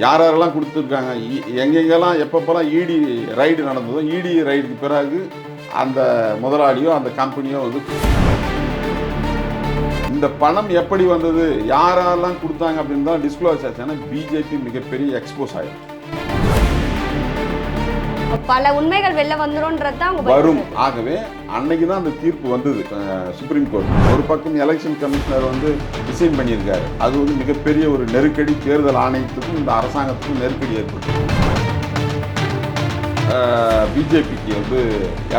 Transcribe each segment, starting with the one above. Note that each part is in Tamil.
யார் யாரெல்லாம் கொடுத்துருக்காங்க? இ- எங்கெங்கெல்லாம் எப்பப்போல்லாம் இடி ரைடு நடந்ததோ இடி ரைடுக்கு பிறகு அந்த முதலாளியோ அந்த கம்பெனியோ வந்து இந்த பணம் எப்படி வந்தது? யாரெல்லாம் கொடுத்தாங்க அப்படின்னு தான் டிஸ்க்ளோஸ் ஆச்சுன்னா பிஜேபி மிகப்பெரிய எக்ஸ்போஸ் ஆகிடுச்சு பல உண்மைகள் வெளில வந்துரும்ன்றது தான் வரும். ஆகவே அன்னைக்கு தான் அந்த தீர்ப்பு வந்தது சுப்ரீம் கோர்ட் ஒரு பக்கம் எலெக்ஷன் கமிஷனர் வந்து டிசைன் பண்ணியிருக்காரு. அது வந்து மிகப்பெரிய ஒரு நெருக்கடி தேர்தல் ஆணையத்துக்கும் இந்த அரசாங்கத்துக்கும் நெருக்கடி ஏற்பட்டு பிஜேபிக்கு வந்து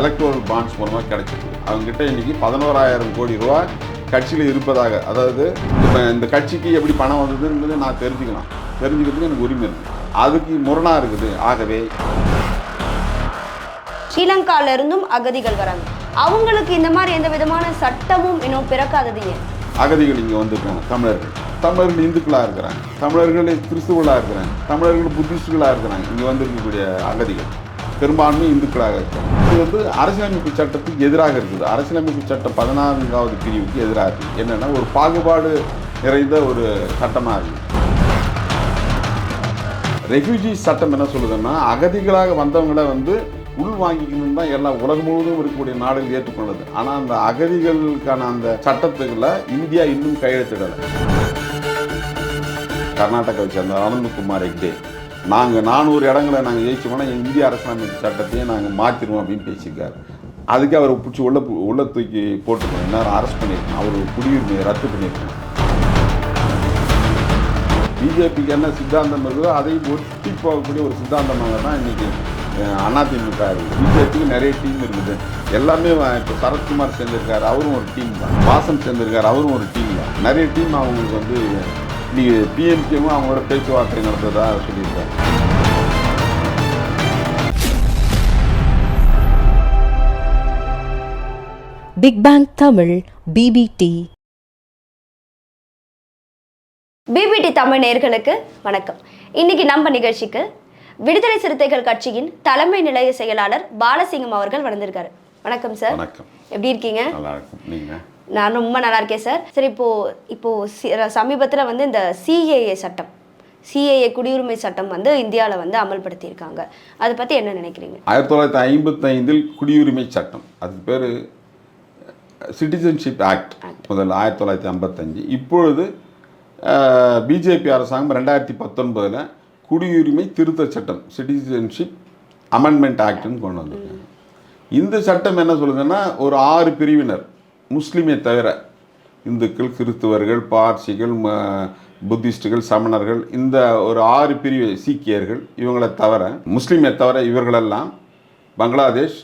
எலக்ட்ரோல் பாண்ட்ஸ் மூலமாக கிடைச்சிருக்கு அவங்ககிட்ட இன்னைக்கு பதினோராயிரம் கோடி ரூபாய் கட்சியில் இருப்பதாக அதாவது இப்போ இந்த கட்சிக்கு எப்படி பணம் வந்ததுன்றது நான் தெரிஞ்சுக்கலாம். தெரிஞ்சுக்கிறதுக்கு எனக்கு உரிமை இருக்குது அதுக்கு முரணாக இருக்குது. ஆகவே ஸ்ரீலங்கால இருந்தும் அகதிகள் வராங்க. அவங்களுக்கு இந்த மாதிரி எந்த விதமான சட்டமும் இன்னும் பிறக்காதது ஏன்? அகதிகள் இங்கே வந்திருக்காங்க தமிழர்கள். தமிழர்கள் இந்துக்களாக இருக்கிறாங்க. தமிழர்கள் கிறிஸ்துவலாக இருக்கிறாங்க. தமிழர்கள் புத்திஸ்டுகளாக இருக்கிறாங்க. இங்கே வந்திருக்கக்கூடிய அகதிகள். பெரும்பான்மை இந்துக்களாக இருக்கிறாங்க இது வந்து அரசியலமைப்பு சட்டத்துக்கு எதிராக இருக்குது. அரசியலமைப்பு சட்டம் பதினான்காவது பிரிவுக்கு எதிராக இருக்குது. என்னென்னா ஒரு பாகுபாடு நிறைந்த ஒரு சட்டமாக இருக்குது ரெஃப்யூஜி சட்டம் என்ன சொல்லுதுன்னா அகதிகளாக வந்தவங்களை வந்து உள் வாங்கிக்கணும் தான் எல்லா உலகம் முழுவதும் இருக்கக்கூடிய நாடுகள் ஏற்றுக்கொண்டது. ஆனால் அந்த அகதிகளுக்கான அந்த சட்டத்துக்குள்ள இந்தியா இன்னும் கையெழுத்திடலை. கர்நாடகாவை சேர்ந்த அனந்தகுமார் ஹெக்டே நாங்கள் நானூறு இடங்களை நாங்கள் ஜெயிச்சோம்னா இந்திய அரசியலமைப்பு சட்டத்தையே நாங்கள் மாற்றிடுவோம் அப்படின்னு பேசியிருக்காரு. அதுக்கு அவர் பிடிச்சி உள்ள உள்ள தூக்கி போட்டுக்கணும். எல்லாரும் அரெஸ்ட் பண்ணியிருக்கோம் அவர் குடியுரிமையை ரத்து பண்ணியிருக்கோம் பிஜேபிக்கு என்ன சித்தாந்தம் இருக்குதோ அதை ஒட்டி போகக்கூடிய ஒரு சித்தாந்தமாக தான் இன்றைக்கி அதிமுக பிஜேபிக்கு நிறைய டீம் இருக்குது. எல்லாமே இப்போ சரத்குமார் சேர்ந்திருக்காரு அவரும் ஒரு டீம் தான். வாசன் சேர்ந்திருக்காரு அவரும் ஒரு டீம் தான். நிறைய டீம் அவங்களுக்கு வந்து இன்னைக்கு பிஎம்கேவும் அவங்களோட பேச்சுவார்த்தை நடத்துறதா சொல்லியிருக்காரு. Big bang Tamil B B T B B T Tamil நேர்களுக்கு வணக்கம். இன்னைக்கு நம்ம நிகழ்ச்சிக்கு விடுதலை சிறுத்தைகள் கட்சியின் தலைமை நிலைய செயலாளர் பாலசிங்கம் அவர்கள் வந்திருக்காரு. வணக்கம் சார் வணக்கம். எப்படி இருக்கீங்க? நல்லா இருக்கும் நீங்கள் நான் ரொம்ப நல்லா இருக்கேன் சார் சரி இப்போ இப்போ சமீபத்தில் வந்து இந்த சிஏஏ சட்டம் சிஏஏ குடியுரிமை சட்டம் வந்து இந்தியாவில் வந்து அமல்படுத்தியிருக்காங்க. அதை பற்றி என்ன நினைக்கிறீங்க? ஆயிரத்தி தொள்ளாயிரத்தி ஐம்பத்தைந்தில் குடியுரிமை சட்டம் அதுக்கு பேர் சிட்டிசன்ஷிப் ஆக்ட் முதல்ல ஆயிரத்தி தொள்ளாயிரத்தி ஐம்பத்தஞ்சு இப்பொழுது பிஜேபி அரசாங்கம் ரெண்டாயிரத்தி பத்தொன்பதில் குடியுரிமை திருத்த சட்டம் சிட்டிசன்ஷிப் அமெண்ட்மெண்ட் ஆக்ட்னு கொண்டு வந்திருக்காங்க. இந்த சட்டம் என்ன சொல்லுதுன்னா ஒரு ஆறு பிரிவினர் முஸ்லீமை தவிர இந்துக்கள் கிறிஸ்துவர்கள் பார்சிகள் ம புத்திஸ்டுகள் சமணர்கள் இந்த ஒரு ஆறு பிரிவு சீக்கியர்கள் இவங்களை தவிர முஸ்லீமை தவிர இவர்களெல்லாம் பங்களாதேஷ்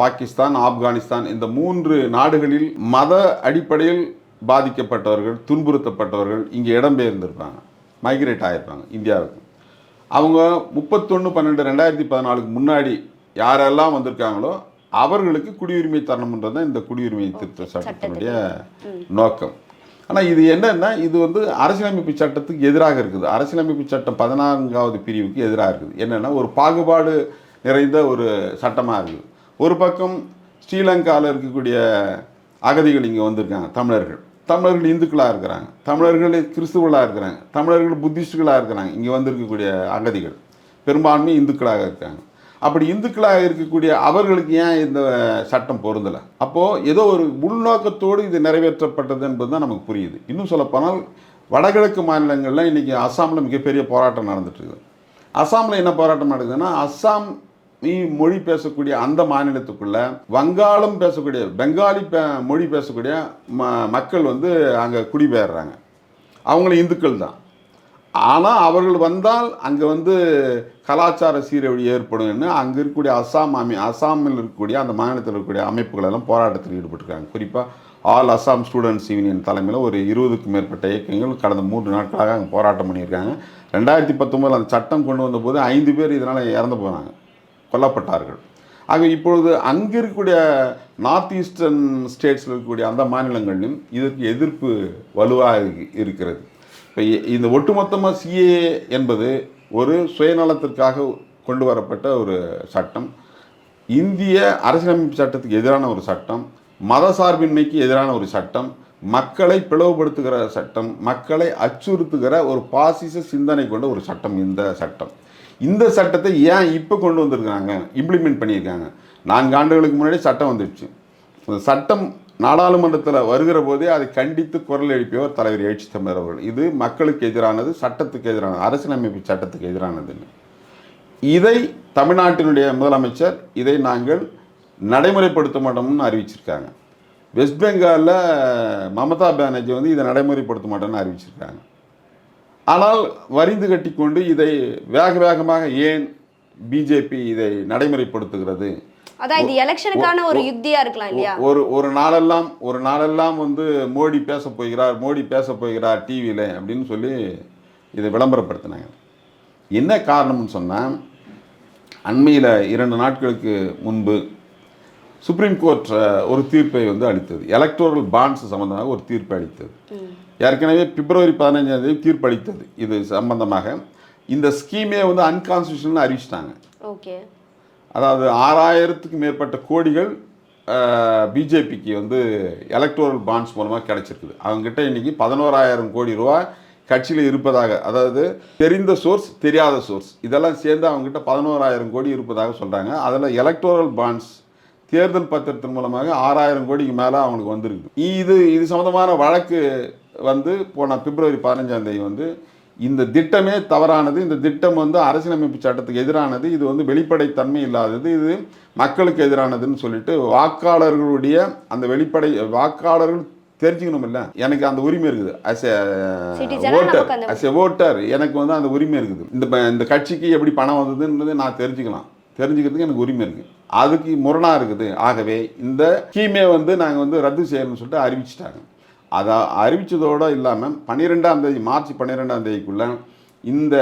பாகிஸ்தான் ஆப்கானிஸ்தான் இந்த மூன்று நாடுகளில் மத அடிப்படையில் பாதிக்கப்பட்டவர்கள் துன்புறுத்தப்பட்டவர்கள் இங்கே இடம்பெயர்ந்திருப்பாங்க மைக்ரேட் ஆகிருப்பாங்க இந்தியாவுக்கு. அவங்க முப்பத்தொன்று பன்னெண்டு ரெண்டாயிரத்தி பதினாலுக்கு முன்னாடி யாரெல்லாம் வந்திருக்காங்களோ அவர்களுக்கு குடியுரிமை தரணுன்றது தான் இந்த குடியுரிமை திருத்த சட்டத்தினுடைய நோக்கம். ஆனால் இது என்னன்னா இது வந்து அரசியலமைப்பு சட்டத்துக்கு எதிராக இருக்குது. அரசியலமைப்பு சட்டம் பதினான்காவது பிரிவுக்கு எதிராக இருக்குது. என்னென்னா ஒரு பாகுபாடு நிறைந்த ஒரு சட்டமாக இருக்குது. ஒரு பக்கம் ஸ்ரீலங்காவில் இருக்கக்கூடிய அகதிகள் இங்கே வந்திருக்காங்க தமிழர்கள். தமிழர்கள் இந்துக்களாக இருக்கிறாங்க. தமிழர்கள் கிறிஸ்துவர்களாக இருக்கிறாங்க. தமிழர்கள் புத்திஸ்டுகளாக இருக்கிறாங்க. இங்கே வந்திருக்கக்கூடிய அகதிகள். பெரும்பான்மை இந்துக்களாக இருக்காங்க. அப்படி இந்துக்களாக இருக்கக்கூடிய அவர்களுக்கு ஏன் இந்த சட்டம் பொருந்தலை? அப்போது ஏதோ ஒரு உள்நோக்கத்தோடு இது நிறைவேற்றப்பட்டது என்பது தான் நமக்கு புரியுது. இன்னும் சொல்லப்போனால் வடகிழக்கு மாநிலங்களில் இன்றைக்கி அஸ்ஸாமில் மிகப்பெரிய போராட்டம் நடந்துட்டுருக்குது அஸ்ஸாமில் என்ன போராட்டம் நடக்குதுன்னா அஸ்ஸாம் மொழி பேசக்கூடிய அந்த மாநிலத்துக்குள்ள வங்காளம் பேசக்கூடிய பெங்காலி பே மொழி பேசக்கூடிய ம மக்கள் வந்து அங்கே குடிபெயர்றாங்க. அவங்களும் இந்துக்கள் தான். ஆனால் அவர்கள் வந்தால் அங்கே வந்து கலாச்சார சீரழிவு ஏற்படும்னு அங்கே இருக்கக்கூடிய அசாம் அமை அசாமில் இருக்கக்கூடிய அந்த மாநிலத்தில் இருக்கக்கூடிய அமைப்புகள் எல்லாம் போராட்டத்தில் ஈடுபட்டிருக்காங்க. குறிப்பாக ஆல் அசாம் ஸ்டூடெண்ட்ஸ் யூனியன் தலைமையில் ஒரு இருபதுக்கும் மேற்பட்ட இயக்கங்கள் கடந்த மூன்று நாட்களாக அங்கே போராட்டம் பண்ணியிருக்காங்க. ரெண்டாயிரத்தி பத்தொம்போதில் அந்த சட்டம் கொண்டு வந்தபோது ஐந்து பேர் இதனால் இறந்து போனாங்க. கொல்லப்பட்டார்கள். ஆக இப்பொழுது அங்கே இருக்கக்கூடிய நார்த் ஈஸ்டர்ன் ஸ்டேட்ஸில் இருக்கக்கூடிய அந்த மாநிலங்களிலும் இதற்கு எதிர்ப்பு வலுவாக இருக்கிறது. இப்போ இந்த ஒட்டுமொத்தமாக சிஏ என்பது ஒரு சுயநலத்திற்காக கொண்டு வரப்பட்ட ஒரு சட்டம். இந்திய அரசியலமைப்பு சட்டத்துக்கு எதிரான ஒரு சட்டம். மத சார்பின்மைக்கு எதிரான ஒரு சட்டம். மக்களை பிளவுபடுத்துகிற சட்டம். மக்களை அச்சுறுத்துகிற ஒரு பாசிச சிந்தனை கொண்ட ஒரு சட்டம். இந்த சட்டம். இந்த சட்டத்தை ஏன் இப்போ கொண்டு வந்திருக்காங்க? இம்ப்ளிமெண்ட் பண்ணியிருக்காங்க. நான்கு ஆண்டுகளுக்கு முன்னாடி சட்டம் வந்துடுச்சு. அந்த சட்டம் நாடாளுமன்றத்தில் வருகிற போதே அதை கண்டித்து குரல் எழுப்பியவர் தலைவர் எழுச்சி தமிழர் அவர்கள். இது மக்களுக்கு எதிரானது சட்டத்துக்கு எதிரானது அரசியலமைப்பு சட்டத்துக்கு எதிரானதுன்னு இதை தமிழ்நாட்டினுடைய முதலமைச்சர் இதை நாங்கள் நடைமுறைப்படுத்த மாட்டோம்னு அறிவிச்சிருக்காங்க. வெஸ்ட் பெங்காலில் மமதா பானர்ஜி வந்து இதை நடைமுறைப்படுத்த மாட்டோம்னு அறிவிச்சிருக்காங்க. ஆனால் வரிந்து கட்டிக்கொண்டு இதை வேக வேகமாக ஏன் பிஜேபி இதை நடைமுறைப்படுத்துகிறது? அதான் இது எலெக்ஷனுக்கான ஒரு யுக்தியா இருக்கலாம் இல்லையா? ஒரு ஒரு நாளெல்லாம் ஒரு நாளெல்லாம் வந்து மோடி பேச போகிறார் மோடி பேச போகிறார் டிவியில் அப்படின்னு சொல்லி இதை விளம்பரப்படுத்தினாங்க. என்ன காரணம்னு சொன்னால் அண்மையில் இரண்டு நாட்களுக்கு முன்பு சுப்ரீம் கோர்ட் ஒரு தீர்ப்பை வந்து அளித்தது. எலக்டோரல் பாண்ட்ஸ் சம்பந்தமாக ஒரு தீர்ப்பை அளித்தது. ஏற்கனவே பிப்ரவரி பதினஞ்சாம் தேதி தீர்ப்பு அளித்தது இது சம்பந்தமாக. இந்த ஸ்கீமே வந்து அன்கான்ஸ்டியூஷனல் அறிவிச்சிட்டாங்க. ஓகே. அதாவது ஆறாயிரத்துக்கு மேற்பட்ட கோடிகள் பிஜேபிக்கு வந்து எலக்டோரல் பாண்ட்ஸ் மூலமாக கிடைச்சிருக்குது. அவங்ககிட்ட இன்னைக்கு பதினோராயிரம் கோடி ரூபாய் கட்சியில் இருப்பதாக அதாவது தெரிந்த சோர்ஸ் தெரியாத சோர்ஸ் இதெல்லாம் சேர்ந்து அவங்ககிட்ட பதினோராயிரம் கோடி இருப்பதாக சொல்கிறாங்க அதில் எலக்டோரல் பாண்ட்ஸ் தேர்தல் பத்திரத்தின் மூலமாக ஆறாயிரம் கோடிக்கு மேலே அவங்களுக்கு வந்திருக்கு இது இது சம்மந்தமான வழக்கு வந்து போன பிப்ரவரி பதினஞ்சாம் தேதி வந்து இந்த திட்டமே தவறானது. இந்த திட்டம் வந்து அரசியலமைப்பு சட்டத்துக்கு எதிரானது. இது வந்து வெளிப்படைத்தன்மை இல்லாதது. இது மக்களுக்கு எதிரானதுன்னு சொல்லிட்டு வாக்காளர்களுடைய அந்த வெளிப்படை வாக்காளர்கள் தெரிஞ்சுக்கணும் இல்லை எனக்கு அந்த உரிமை இருக்குது. As a voter as a voter எனக்கு வந்து அந்த உரிமை இருக்குது. இந்த இந்த கட்சிக்கு எப்படி பணம் வந்ததுன்றது நான் தெரிஞ்சுக்கலாம். தெரிஞ்சுக்கிறதுக்கு எனக்கு உரிமை இருக்குது. அதுக்கு முரணாக இருக்குது. ஆகவே இந்த ஸ்கீமே வந்து நாங்கள் வந்து ரத்து செய்யணும்னு சொல்லிட்டு அறிவிச்சிட்டாங்க. அதை அறிவிச்சதோடு இல்லாமல் பன்னிரெண்டாம் தேதி மார்ச் பன்னிரெண்டாம் தேதிக்குள்ள இந்த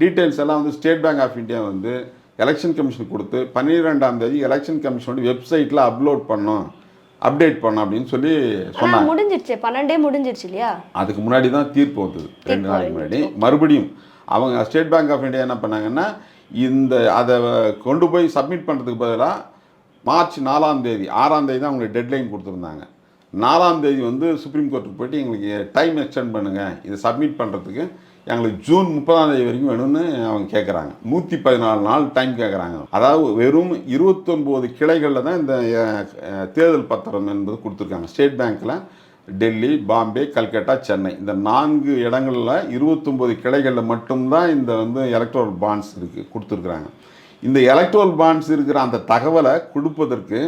டீட்டெயில்ஸ் எல்லாம் வந்து ஸ்டேட் பேங்க் ஆஃப் இந்தியா வந்து எலெக்ஷன் கமிஷனுக்கு கொடுத்து பன்னிரெண்டாம் தேதி எலெக்ஷன் கமிஷனோட வெப்சைட்டில் அப்லோட் பண்ணோம் அப்டேட் பண்ணோம் அப்படின்னு சொல்லி சொன்னாங்க. முடிஞ்சிருச்சு. பன்னெண்டே முடிஞ்சிருச்சு இல்லையா? அதுக்கு முன்னாடி தான் தீர்ப்பு வந்தது. ரெண்டு நாளைக்கு முன்னாடி. மறுபடியும் அவங்க ஸ்டேட் பேங்க் ஆஃப் இந்தியா என்ன பண்ணாங்கன்னா இந்த அதை கொண்டு போய் சப்மிட் பண்ணுறதுக்கு பதிலாக மார்ச் நாலாம் தேதி ஆறாம் தேதி தான் அவங்களுக்கு டெட்லைன் கொடுத்துருந்தாங்க. நாலாம் தேதி வந்து சுப்ரீம் கோர்ட்டுக்கு போயிட்டு எங்களுக்கு டைம் எக்ஸ்டெண்ட் பண்ணுங்கள் இதை சப்மிட் பண்ணுறதுக்கு எங்களுக்கு ஜூன் முப்பதாம் தேதி வரைக்கும் வேணும்னு அவங்க கேட்குறாங்க நூற்றி பதினாலு நாள் டைம் கேட்குறாங்க அதாவது வெறும் இருபத்தொம்போது கிளைகளில் தான் இந்த தேர்தல் பத்திரம் என்பது கொடுத்துருக்காங்க. ஸ்டேட் பேங்க்கில் டெல்லி பாம்பே கல்கட்டா சென்னை. இந்த நான்கு இடங்களில் இருபத்தொம்போது கிளைகளில் மட்டும்தான் இந்த வந்து எலக்ட்ரல் பாண்ட்ஸ் இருக்குது கொடுத்துருக்குறாங்க. இந்த எலக்ட்ரல் பாண்ட்ஸ் இருக்கிற அந்த தகவலை கொடுப்பதற்கு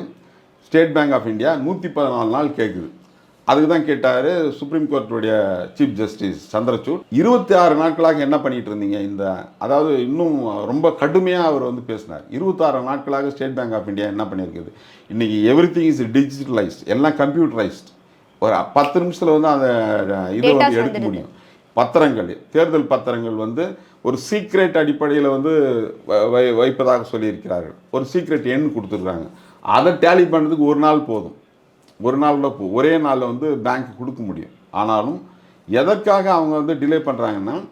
ஸ்டேட் பேங்க் ஆஃப் இந்தியா நூற்றி பதினாலு நாள் கேட்குது அதுக்கு தான் கேட்டார் சுப்ரீம் கோர்ட்டுடைய சீஃப் ஜஸ்டிஸ் சந்திரசூட். இருபத்தி ஆறு நாட்களாக என்ன பண்ணிட்டு இருந்தீங்க இந்த அதாவது இன்னும் ரொம்ப கடுமையாக அவர் வந்து பேசினார். இருபத்தாறு நாட்களாக ஸ்டேட் பேங்க் ஆஃப் இந்தியா என்ன பண்ணியிருக்குது இன்றைக்கி எவ்ரி திங் இஸ் டிஜிட்டலைஸ்ட் எல்லாம் கம்ப்யூட்டரைஸ்ட் ஒரு பத்து நிமிஷத்தில் வந்து அந்த இதை வந்து எடுக்க. முடியும். பத்திரங்கள் தேர்தல் பத்திரங்கள் வந்து ஒரு சீக்ரெட் அடிப்படையில் வந்து வ- வை- வைப்பதாக சொல்லியிருக்கிறார்கள். ஒரு சீக்ரெட் எண் கொடுத்துருக்காங்க. அதை டேலி பண்ணுறதுக்கு ஒரு நாள் போதும். ஒரு நாளில் போ ஒரே நாளில் வந்து பேங்க் கொடுக்க முடியும். ஆனாலும் எதற்காக அவங்க வந்து டிலே பண்ணுறாங்கன்னா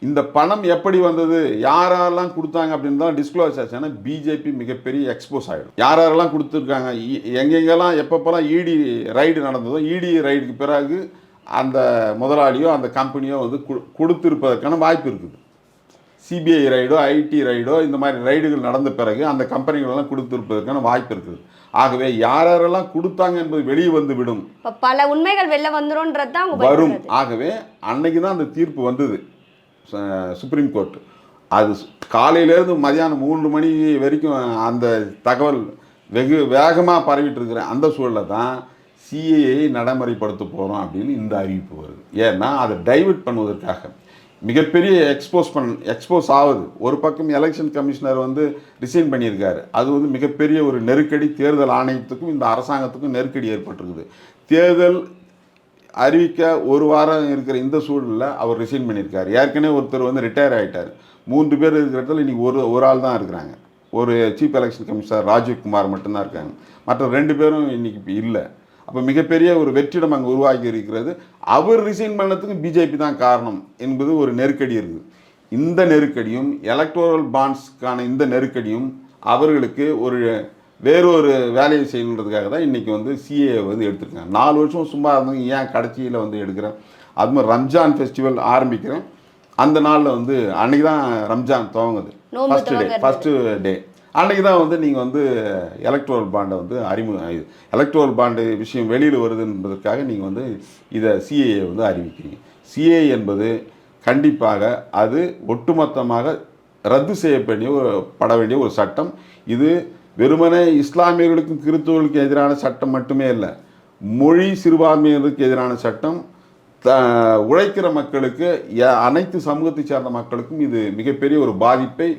இந்த பணம் எப்படி வந்தது யாரெல்லாம் கொடுத்தாங்க அப்படின்னு தான் டிஸ்க்ளோஸ் ஆச்சுன்னா பிஜேபி மிகப்பெரிய எக்ஸ்போஸ் ஆகிடும் யார் யாரெல்லாம் கொடுத்துருக்காங்க இ- எங்கெங்கெல்லாம் எப்பப்போலாம் இடி ரைடு நடந்ததோ இடி ரைடுக்கு பிறகு அந்த முதலாளியோ அந்த கம்பெனியோ வந்து கு- வாய்ப்பு இருக்குது. சிபிஐ ரைடோ ஐடி ரைடோ இந்த மாதிரி ரைடுகள் நடந்த பிறகு அந்த கம்பெனிகளெல்லாம் கொடுத்திருப்பதற்கான வாய்ப்பு இருக்குது. ஆகவே யார் யாரெல்லாம் கொடுத்தாங்க என்பது வெளியே வந்து விடும். பல உண்மைகள் வெளில வந்துரும்ன்றது தான் வரும். ஆகவே அன்னைக்கு தான் அந்த தீர்ப்பு வந்தது. சுப்ரீம் கோர்ட் அது காலையிலேருந்து மதியானம் மூன்று மணி வரைக்கும் அந்த தகவல் வெகு வேகமாக பரவிட்டு இருக்கிற அந்த சூழலில் தான் சிஏஏ நடைமுறைப்படுத்த போகிறோம் அப்படின்னு இந்த அறிவிப்பு வருது. ஏன்னா அதை டைவர்ட் பண்ணுவதற்காக. மிகப்பெரிய எக்ஸ்போஸ் பண் எக்ஸ்போஸ் ஆகுது. ஒரு பக்கம் எலெக்ஷன் கமிஷனர் வந்து ரிசைன் பண்ணியிருக்காரு. அது வந்து மிகப்பெரிய ஒரு நெருக்கடி தேர்தல் ஆணையத்துக்கும் இந்த அரசாங்கத்துக்கும் நெருக்கடி ஏற்பட்டிருக்குது. தேர்தல் அறிவிக்க ஒரு வாரம் இருக்கிற இந்த சூழலில் அவர் ரிசைன் பண்ணியிருக்கார். ஏற்கனவே ஒருத்தர் வந்து ரிட்டையர் ஆகிட்டார் மூன்று பேர் இருக்கிற இடத்துல இன்றைக்கி ஒரு ஒரு ஆள் தான் இருக்கிறாங்க. ஒரு chief election commissioner Rajiv Kumar மட்டும்தான் இருக்காங்க. மற்ற ரெண்டு பேரும் இன்றைக்கி இப்போ இல்லை. அப்போ மிகப்பெரிய ஒரு வெற்றிடம் அங்கே உருவாகி இருக்கிறது. அவர் ரிசைன் பண்ணதுக்கு பிஜேபி தான் காரணம் என்பது ஒரு நெருக்கடி இருக்குது. இந்த நெருக்கடியும் எலக்டோரல் பாண்ட்ஸ்க்கான இந்த நெருக்கடியும் அவர்களுக்கு ஒரு வேறொரு வேலையை செய்யணுன்றதுக்காக தான் இன்றைக்கி வந்து சிஏ வந்து எடுத்திருக்காங்க. நாலு வருஷம் சும்மா இருந்தவங்க ஏன் கடைசியில் வந்து எடுக்கிறேன்? அது மாதிரி ரம்ஜான் ஃபெஸ்டிவல் ஆரம்பிக்கிறேன். அந்த நாளில் வந்து அன்னைக்கு தான் Ramzan துவங்குது. First day. First day அன்றைக்கி தான் வந்து நீங்கள் வந்து எலக்ட்ரோல் பாண்டை வந்து அறிமுகம் எலக்ட்ரோல் பாண்டு விஷயம் வெளியில் வருது என்பதற்காக நீங்கள் வந்து இதை சிஏஏ வந்து அறிவிக்கிறீங்க. சிஏ என்பது கண்டிப்பாக அது ஒட்டுமொத்தமாக ரத்து செய்யப்படிய ஒரு பட வேண்டிய ஒரு சட்டம். இது வெறுமனே இஸ்லாமியர்களுக்கும் கிறிஸ்தவர்களுக்கும் எதிரான சட்டம் மட்டுமே இல்லை மொழி சிறுபான்மையினருக்கு எதிரான சட்டம். த உழைக்கிற மக்களுக்கு அனைத்து சமூகத்தை சார்ந்த மக்களுக்கும் இது மிகப்பெரிய ஒரு பாதிப்பை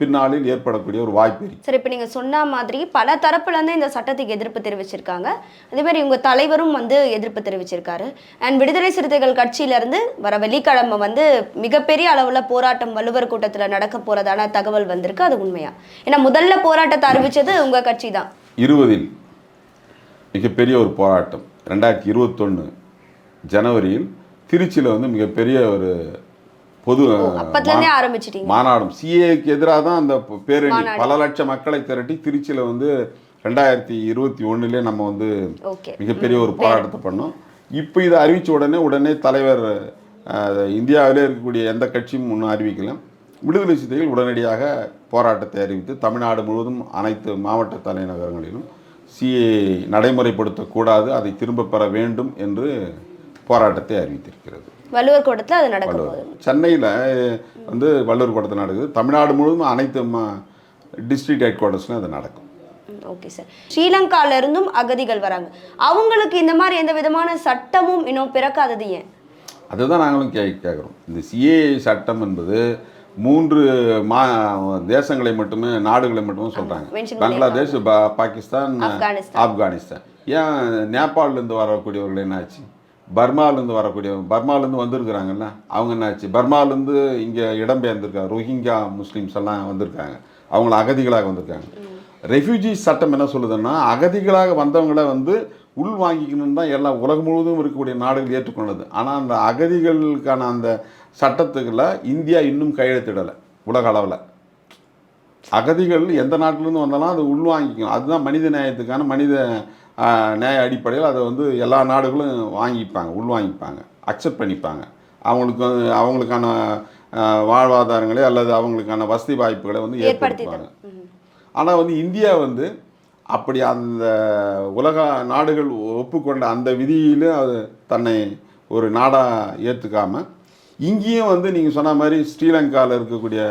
பின்னாளில் ஏற்படக்கூடிய ஒரு வாய்ப்பு இருக்கு. சரி இப்போ நீங்கள் சொன்ன மாதிரி பல தரப்புல இருந்து இந்த சட்டத்துக்கு எதிர்ப்பு தெரிவிச்சிருக்காங்க. அதே மாதிரி உங்க தலைவரும் வந்து எதிர்ப்பு தெரிவிச்சிருக்காரு. அண்ட் விடுதலை சிறுத்தைகள் கட்சியில இருந்து வர வெள்ளிக்கிழமை வந்து மிகப்பெரிய அளவுல போராட்டம் வள்ளுவர் கூட்டத்துல நடக்க போறதான தகவல் வந்திருக்கு. அது உண்மையா? ஏன்னா முதல்ல போராட்டத்தை அறிவிச்சது உங்க கட்சி தான் இருபதில் மிகப்பெரிய ஒரு போராட்டம். ரெண்டாயிரத்தி இருபத்தொன்று ஜனவரியில் திருச்சியில் வந்து மிகப்பெரிய ஒரு பொது அப்பத்துல இருந்தே ஆரம்பிச்சிட்டீங்க. மாநாடும். சிஏக்கு எதிராக தான் அந்த பேரணி பல லட்சம் மக்களை திரட்டி திருச்சியில் வந்து ரெண்டாயிரத்தி இருபத்தி ஒன்றுலேயே நம்ம வந்து மிகப்பெரிய ஒரு போராட்டத்தை பண்ணோம். இப்போ இதை அறிவித்த உடனே உடனே தலைவர் இந்தியாவிலே இருக்கக்கூடிய எந்த கட்சியும் ஒன்றும் அறிவிக்கல. விடுதலை சிறுத்தைகள் உடனடியாக போராட்டத்தை அறிவித்து தமிழ்நாடு முழுவதும் அனைத்து மாவட்ட தலைநகரங்களிலும் சிஏ நடைமுறைப்படுத்தக்கூடாது அதை திரும்பப் பெற வேண்டும் என்று போராட்டத்தை அறிவித்திருக்கிறது. வள்ளுவர் கூட்டத்துல அது நடக்க போகுது வள்ளுவர் சென்னையில் வந்து வள்ளுவர் கூட்டத்தில் நடக்குது. தமிழ்நாடு முழுவதும் அனைத்து டிஸ்ட்ரிக்ட் ஹெட் குவார்ட்டர்ஸ்லையும் அது நடக்கும். ஓகே சார் ஸ்ரீலங்கால இருந்தும் அகதிகள் வராங்க. அவங்களுக்கு இந்த மாதிரி எந்த விதமான சட்டமும் இன்னும் பிறக்காதது ஏன்? அதுதான் நாங்களும் கே கேட்குறோம் இந்த சிஏஏ சட்டம் என்பது மூன்று மா தேசங்களை மட்டுமே நாடுகளை மட்டுமே சொல்கிறாங்க பங்களாதேஷ் பாகிஸ்தான் ஆப்கானிஸ்தான். ஏன் நேபாளிலேருந்து வரக்கூடியவர்கள் என்னாச்சு? பர்மாலேருந்து வரக்கூடிய பர்மாலேருந்து வந்திருக்கிறாங்கல்ல அவங்க என்னாச்சு? பர்மாலேருந்து இங்கே இடம்பெயர்ந்திருக்காங்க. ரோஹிங்கா முஸ்லீம்ஸ் எல்லாம் வந்திருக்காங்க. அவங்கள அகதிகளாக வந்திருக்காங்க. ரெஃப்யூஜி சட்டம் என்ன சொல்லுதுன்னா அகதிகளாக வந்தவங்கள வந்து உள் வாங்கிக்கணும்னு தான் எல்லா உலகம் முழுவதும் இருக்கக்கூடிய நாடுகள் ஏற்றுக்கொண்டது. ஆனால் அந்த அகதிகளுக்கான அந்த சட்டத்துக்குள்ள இந்தியா இன்னும் கையெழுத்திடலை உலக அளவில். அகதிகள் எந்த நாட்டிலேருந்து வந்தாலும் அது உள்வாங்கிக்கும் அதுதான் மனித நியாயத்துக்கான மனித நியாய அடிப்படையில் அதை வந்து எல்லா நாடுகளும் வாங்கிப்பாங்க உள்வாங்கிப்பாங்க அக்செப்ட் பண்ணிப்பாங்க. அவங்களுக்கு அவங்களுக்கான வாழ்வாதாரங்களை அல்லது அவங்களுக்கான வசதி வாய்ப்புகளை வந்து ஏற்படுத்தி ஏற்படுத்துவாங்க. ஆனால் வந்து இந்தியா வந்து அப்படி அந்த உலக நாடுகள் ஒப்புக்கொண்ட அந்த விதியில அது தன்னை ஒரு நாடாக ஏற்றுக்காம இங்கேயும் வந்து நீங்கள் சொன்ன மாதிரி ஸ்ரீலங்காவில் இருக்கக்கூடிய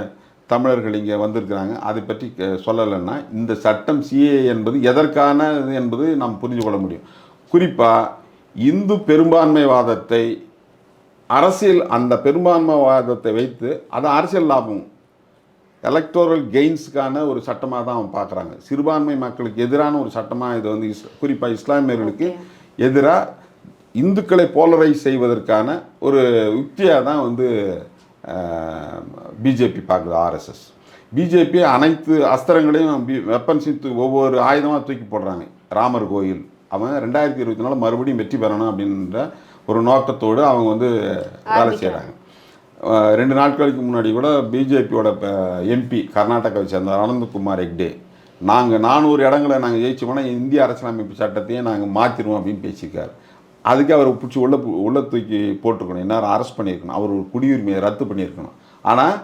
தமிழர்கள் இங்கே வந்திருக்கிறாங்க. அதை பற்றி க- சொல்லலைன்னா இந்த சட்டம் சிஏ என்பது எதற்கானது என்பது நாம் புரிந்து கொள்ள முடியும். குறிப்பாக இந்து பெரும்பான்மைவாதத்தை அரசியல் அந்த பெரும்பான்மைவாதத்தை வைத்து அது அரசியல் லாபம். எலக்டோரல் கெயின்ஸுக்கான ஒரு சட்டமாக தான் அவங்க பார்க்குறாங்க. சிறுபான்மை மக்களுக்கு எதிரான ஒரு சட்டமாக இது வந்து இஸ் குறிப்பாக இஸ்லாமியர்களுக்கு எதிராக இந்துக்களை போலரைஸ் செய்வதற்கான ஒரு யுக்தியாக தான் வந்து பிஜேபி பார்க்குது ஆர்எஸ்எஸ் பிஜேபி அனைத்து அஸ்திரங்களையும் வெப்பன்ஸையும் தூ ஒவ்வொரு ஆயுதமாக தூக்கி போடுறாங்க. ராமர் கோயில். அவன் ரெண்டாயிரத்தி இருபத்தி நாலு மறுபடியும் வெற்றி பெறணும் அப்படின்ற ஒரு நோக்கத்தோடு அவங்க வந்து வேலை செய்கிறாங்க ரெண்டு நாட்களுக்கு முன்னாடி கூட பிஜேபியோட எம்பி கர்நாடகாவை சேர்ந்த அனந்தகுமார் ஹெக்டே நாங்கள் நானூறு இடங்களை நாங்கள் ஜெயிச்சோம்னா இந்திய அரசியலமைப்பு சட்டத்தையே நாங்கள் மாற்றிடுவோம் அப்படின்னு பேசியிருக்காரு. அதுக்கு அவர் பிடிச்சி உள்ள உள்ள தூக்கி போட்டிருக்கணும். எல்லாரும் அரெஸ்ட் பண்ணியிருக்கணும். அவர் குடியுரிமையை ரத்து பண்ணியிருக்கணும். ஆனால்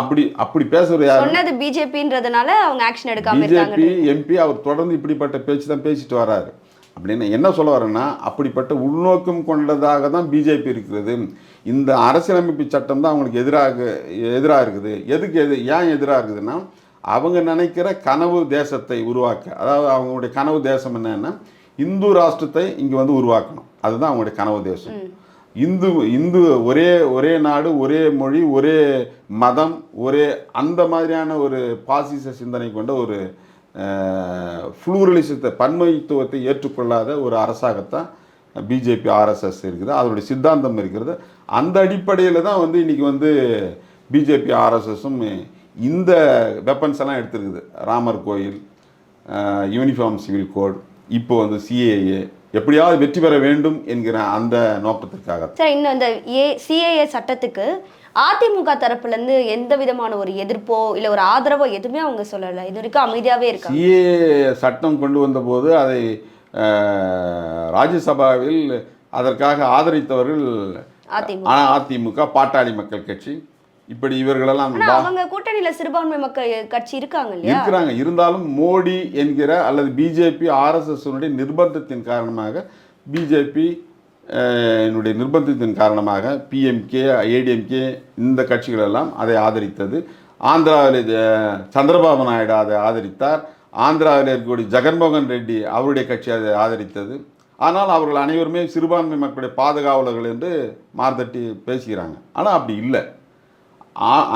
அப்படி அப்படி பேசுகிற யார்? சொன்னது பிஜேபின்றதுனால அவங்க ஆக்ஷன் எடுக்காம பிஜேபி எம்பி அவர் தொடர்ந்து இப்படிப்பட்ட பேச்சு தான் பேசிட்டு வராரு. அப்படின்னு என்ன சொல்ல வரேன்னா அப்படிப்பட்ட உள்நோக்கம் கொண்டதாக தான் பிஜேபி இருக்கிறது. இந்த அரசியலமைப்பு சட்டம் தான் அவங்களுக்கு எதிராக எதிராக இருக்குது. எதுக்கு எது ஏன் எதிராக இருக்குதுன்னா அவங்க நினைக்கிற கனவு தேசத்தை உருவாக்க. அதாவது அவங்களுடைய கனவு தேசம் என்னன்னா இந்து ராஷ்டிரத்தை இங்கே வந்து உருவாக்கணும். அதுதான் அவங்களுடைய கனவு தேசம். இந்து இந்து ஒரே ஒரே நாடு ஒரே மொழி ஒரே மதம் ஒரே அந்த மாதிரியான ஒரு பாசிச சிந்தனை கொண்ட ஒரு ஃப்ளூரலிசத்தை பன்மைத்துவத்தை ஏற்றுக்கொள்ளாத ஒரு அரசாகத்தான் பிஜேபி ஆர்எஸ்எஸ் இருக்குது. அதனுடைய சித்தாந்தம் இருக்கிறது. அந்த அடிப்படையில் தான் வந்து இன்னைக்கு வந்து பிஜேபி ஆர்எஸ்எஸும் இந்த வெப்பன்ஸ் எல்லாம் எடுத்துருக்குது. ராமர் கோயில் யூனிஃபார்ம் சிவில் கோட் இப்போ வந்து சிஏஏ எப்படியாவது வெற்றி பெற வேண்டும் என்கிற அந்த நோக்கத்திற்காக சார் இன்னும் இந்த ஏ சிஏஏ சட்டத்துக்கு அதிமுக தரப்புல இருந்து எந்த விதமான ஒரு எதிர்ப்போ இல்ல ஒரு ஆதரவோ எதுவுமே அவங்க சொல்லல. இது வரைக்கும் அமைதியாவே இருக்காங்க. சிஏ சட்டம் கொண்டு வந்தபோது அதை ராஜ்யசபாவில் அதற்காக ஆதரித்தவர்கள் அதிமுக பாட்டாளி மக்கள் கட்சி இப்படி இவர்களெல்லாம் அவங்க கூட்டணியில சிறுபான்மை மக்கள் கட்சி இருக்காங்க இல்லையா? இருக்கிறாங்க. இருந்தாலும் மோடி என்கிற அல்லது பிஜேபி ஆர்எஸ்எஸ் நிர்பந்தத்தின் காரணமாக பிஜேபி என்னுடைய நிர்பந்தத்தின் காரணமாக பிஎம்கே ஏடிஎம்கே இந்த கட்சிகள் எல்லாம் அதை ஆதரித்தது. ஆந்திராவில் சந்திரபாபு நாயுடு அதை ஆதரித்தார். ஆந்திராவில் இருக்கக்கூடிய ஜெகன்மோகன் ரெட்டி அவருடைய கட்சி அதை ஆதரித்தது. ஆனால் அவர்கள் அனைவருமே சிறுபான்மை மக்களுடைய பாதுகாவலர்கள் என்று மார்தட்டி பேசுகிறாங்க. ஆனால் அப்படி இல்லை.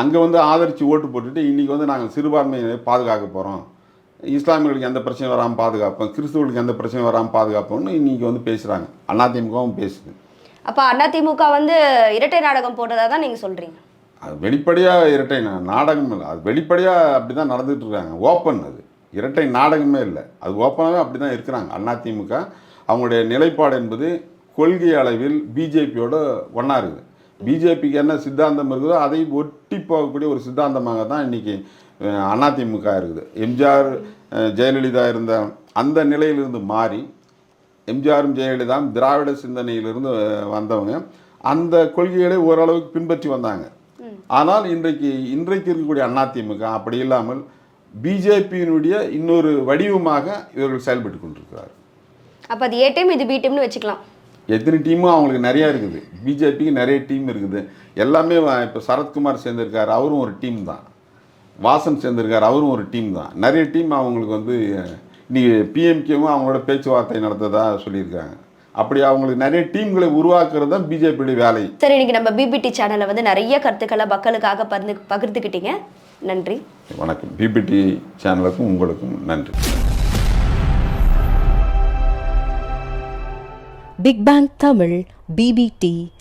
அங்கே வந்து ஆதரித்து ஓட்டு போட்டுட்டு இன்றைக்கி வந்து நாங்கள் சிறுபான்மையை பாதுகாக்க போகிறோம் இஸ்லாமியர்களுக்கு எந்த பிரச்சனையும் வராமல் பாதுகாப்போம். கிறிஸ்துவர்களுக்கு எந்த பிரச்சனையும் வராமல் பாதுகாப்போம்னு இன்றைக்கி வந்து பேசுகிறாங்க அதிமுகவும் பேசுது. அப்ப அதிமுக வந்து இரட்டை நாடகம் போட்டதா தான் நீங்க சொல்றீங்க? அது வெளிப்படையாக இரட்டை நாடகம் இல்லை. அது வெளிப்படையாக அப்படி தான் நடந்துட்டு இருக்காங்க. ஓப்பன் அது. இரட்டை நாடகமே இல்லை. அது ஓப்பனாகவே அப்படி தான் இருக்கிறாங்க. அதிமுக அவங்களுடைய நிலைப்பாடு என்பது கொள்கை அளவில் பிஜேபியோட ஒன்றா இருக்குது பிஜேபிக்கு என்ன சித்தாந்தம் இருக்குதோ அதை ஒட்டி போகக்கூடிய ஒரு சித்தாந்தமாக தான் இன்றைக்கி அதிமுக இருக்குது. எம்ஜிஆர் ஜெயலலிதா இருந்த அந்த நிலையிலிருந்து மாறி எம்ஜிஆரும் ஜெயலலிதாவும் திராவிட சிந்தனையிலிருந்து வந்தவங்க அந்த கொள்கைகளை ஓரளவுக்கு பின்பற்றி வந்தாங்க. ஆனால் இன்றைக்கு இன்றைக்கு இருக்கக்கூடிய அதிமுக அப்படி இல்லாமல் பிஜேபியினுடைய இன்னொரு வடிவமாக இவர்கள் செயல்பட்டு கொண்டிருக்கிறார் அப்ப அது ஏ டீம் இது பி டீம்னு வச்சுக்கலாம். எத்தனை டீமும் அவங்களுக்கு நிறையா இருக்குது. பிஜேபிக்கு நிறைய டீம் இருக்குது. எல்லாமே இப்போ சரத்குமார் சேர்ந்திருக்காரு அவரும் ஒரு டீம் தான். வாசன் சேர்ந்திருக்காரு அவரும் ஒரு டீம் தான். நிறைய டீம் அவங்களுக்கு வந்து இன்னைக்கு பிஎம்கேவும் அவங்களோட பேச்சுவார்த்தை நடத்ததா சொல்லியிருக்காங்க. அப்படி அவங்களுக்கு நிறைய டீம்களை உருவாக்குறது தான் பிஜேபியுடைய வேலை. சரி இன்னைக்கு நம்ம பிபிடி சேனல்ல வந்து நிறைய கருத்துக்களை மக்களுக்காக பகிர்ந்து பகிர்ந்துக்கிட்டீங்க நன்றி. வணக்கம். பிபிடி சேனலுக்கும் உங்களுக்கும் நன்றி. Big bang Tamil PPT